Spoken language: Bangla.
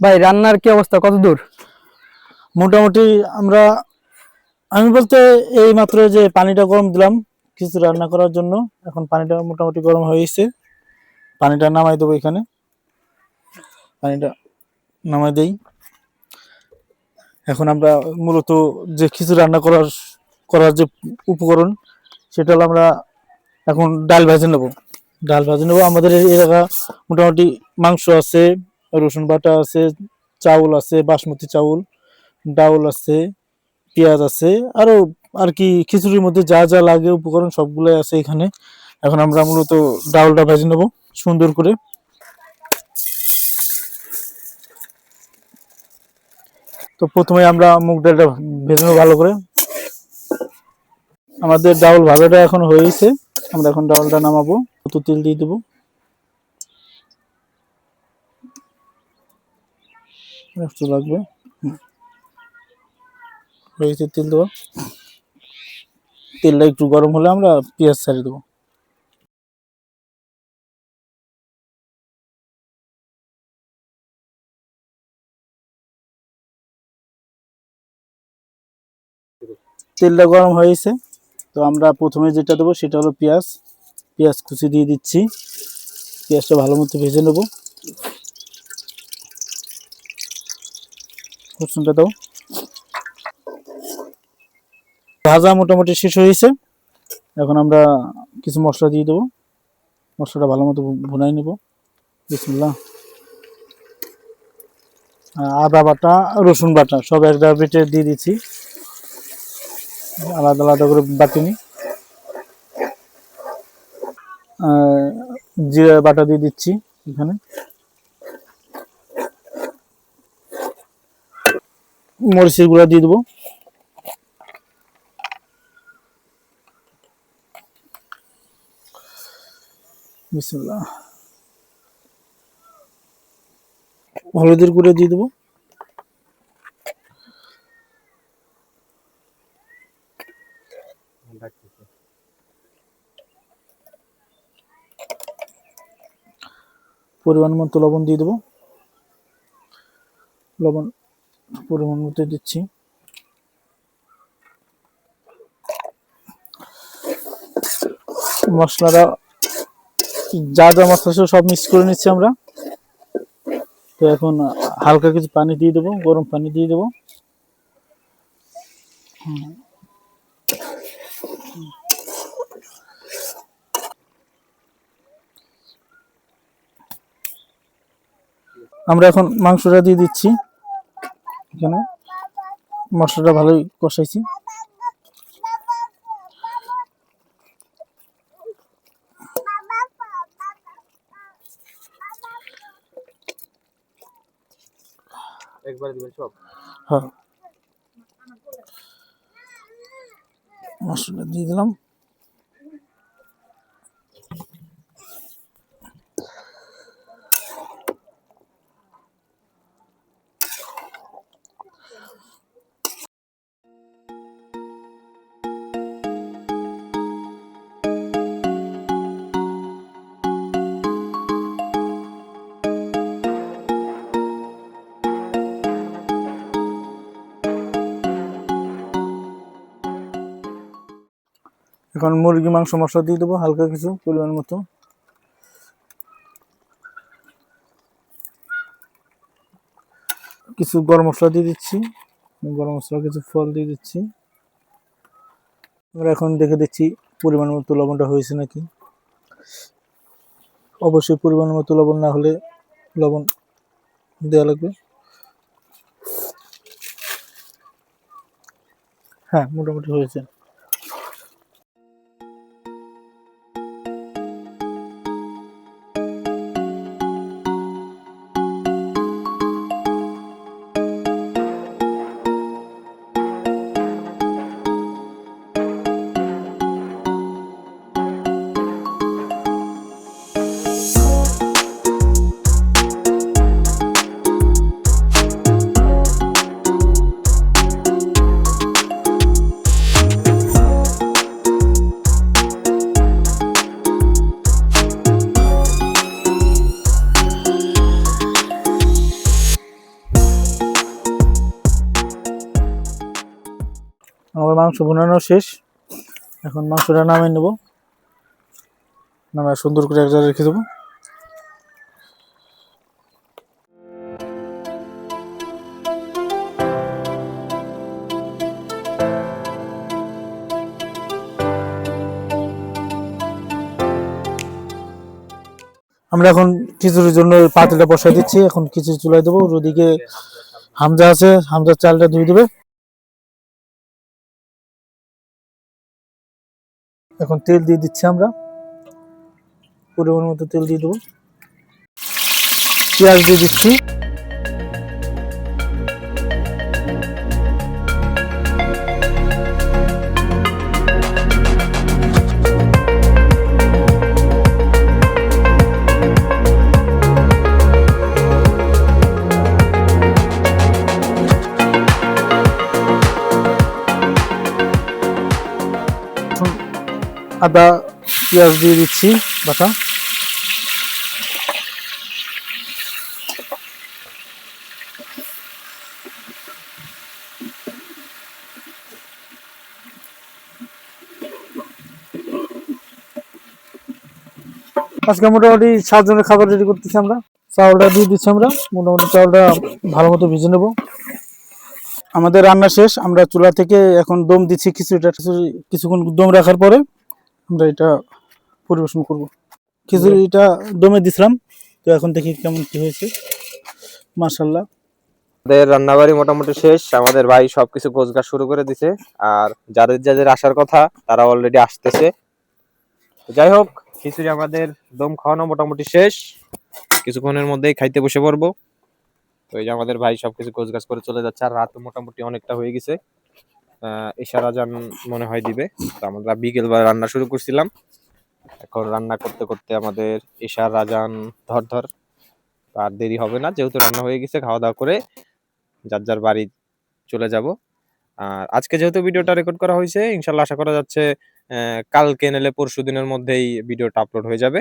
ভাই, রান্নার কি অবস্থা? কত দূর মোটামুটি আমরা, আমি বলতে এই মাত্র যে পানিটা গরম দিলাম কিছু রান্না করার জন্য, এখন পানিটা মোটামুটি গরম হয়েছে পানিটা নামাই দেবো এখানে। পানিটা নামাই দেই। এখন আমরা মূলত যে কিছু রান্না করার করার যে উপকরণ, সেটা হলো আমরা এখন ডাল ভেজে নেব। ডাল ভেজে নেব। আমাদের এলাকা মোটামুটি মাংস আছে রসুন বাটা আছে, চাউল আছে, বাসমতি চাউল, ডাউল আছে, পেঁয়াজ আছে, আরও আর কি খিচুড়ির মধ্যে যা যা লাগে উপকরণ সবগুলোই আছে এখানে। এখন আমরা মূলত ডাউলটা ভেজে নেব সুন্দর করে। তো প্রথমে আমরা মুগ ডালটা ভেজে নেব ভালো করে। আমাদের ডাউল ভাজাটা এখন হয়েছে আমরা এখন ডাউলটা নামাবো। তেল দিয়ে দেবো। একটু লাগবে। হয়েছে তেল দেবো। তেলটা একটু গরম হলে আমরা পেঁয়াজ ছাড়িয়ে দেবো। তেলটা গরম হয়েছে তো আমরা প্রথমে যেটা দেবো সেটা হলো পেঁয়াজ। পেঁয়াজ কুচি দিয়ে দিচ্ছি। পেঁয়াজটা ভালো মতো ভেজে নেব। রসুনটা দাও। ভাজা মোটামুটি শেষ হয়েছে এখন আমরা কিছু মশলা দিয়ে দেবো। মশলাটা ভালো মতো ভুনাই নেব। বিসমুল্লাহ। আদা বাটা, রসুন বাটা, সব একটা বেটে দিয়ে দিচ্ছি। আলাদা আলাদা করে বাটিনি জিরা বাটা দিয়ে দিচ্ছি এখানে। মরিচের গুঁড়া দিয়ে দেবো। হলুদের গুঁড়ো দিয়ে দেবো। পরিমাণ মতো লবণ দিয়ে দেবো। লবণ পরিমাণ মতো দিচ্ছি। মশলাটা যা যা মশলা ছিল সব মিক্স করে নিচ্ছি আমরা। তো এখন হালকা কিছু পানি দিয়ে দেবো, গরম পানি দিয়ে দেবো। আমরা এখন মাংসটা দিয়ে দিচ্ছি। এখানে মশলাটা ভালোই কষাইছি। একবার দিবেন সব? হ্যাঁ। মশলা দিয়ে দিলাম। এখন মুরগি, মাংস, মশলা দিয়ে দেবো, হালকা কিছু পরিমাণ মতো। কিছু গরম মশলা দিয়ে দিচ্ছি, গরম মশলা, কিছু ফল দিয়ে দিচ্ছি। আমরা এখন দেখে দিচ্ছি পরিমাণ মতো লবণটা হয়েছে নাকি। অবশ্যই পরিমাণ মতো লবণ না হলে লবণ দেওয়া লাগবে। হ্যাঁ মোটামুটি হয়েছে। মাংস বোনানো শেষ। এখন মাংসটা নামিয়ে নেব। নামে সুন্দর করে এক জায়গায় রেখে দেবো। আমরা এখন খিচুড়ির জন্য পাতিলটা বসাই দিচ্ছি। এখন খিচুড়ি চুলাই দেবো। ওদিকে হামজা আছে। হামজার চালটা ধুয়ে দেবে। এখন তেল দিয়ে দিচ্ছি আমরা। পরিমাণ মতো তেল দিয়ে দেবো। পেঁয়াজ দিয়ে দিচ্ছি। আদা, পেঁয়াজ দিয়ে দিচ্ছি, বাটা। আজকে মোটামুটি সাতজনের খাবার রেডি করতেছি আমরা। চাউলটা দিয়ে দিচ্ছি আমরা। মোটামুটি চাউলটা ভালো মতো ভিজে নেব। আমাদের রান্না শেষ। আমরা চুলা থেকে এখন দম দিচ্ছি খিচুড়ি কিছুক্ষণ দম রাখার পরে আমরা এটা পরিবেশন করব। খিচুড়িটা দমে দিছিলাম, তো এখন দেখি কেমন কি হয়েছে। মাশাল্লাহ আমাদের রান্নাবাড়ি মোটামুটি শেষ, আমাদের ভাই সবকিছু গোছগাছ শুরু করে দিছে, আর যাদের যাদের আসার কথা, তারা অলরেডি আসতেছে। যাই হোক, খিচুড়ি আমাদের দম খাওয়ানো মোটামুটি শেষ। কিছুক্ষণের মধ্যেই খাইতে বসে পড়ব। তো এই যে আমাদের ভাই সবকিছু গোছগাছ করে চলে যাচ্ছে, আর রাত মোটামুটি অনেকটা হয়ে গেছে। ইশারা জান মনে হয় দিবে। তো আমরা বিকেল বেলা রান্না শুরু করছিলাম। এখন রান্না করতে করতে আমাদের ইশার রাজান ধর ধর আর দেরি হবে না। যেহেতু রান্না হয়ে গেছে, খাওয়া দাওয়া করে যার যার বাড়ি চলে যাব। আর আজকে যেহেতু ভিডিওটা রেকর্ড করা হয়েছে, ইনশাল্লাহ আশা করা যাচ্ছে কালকে নেলে পরশু দিনের মধ্যেই ভিডিওটা আপলোড হয়ে যাবে।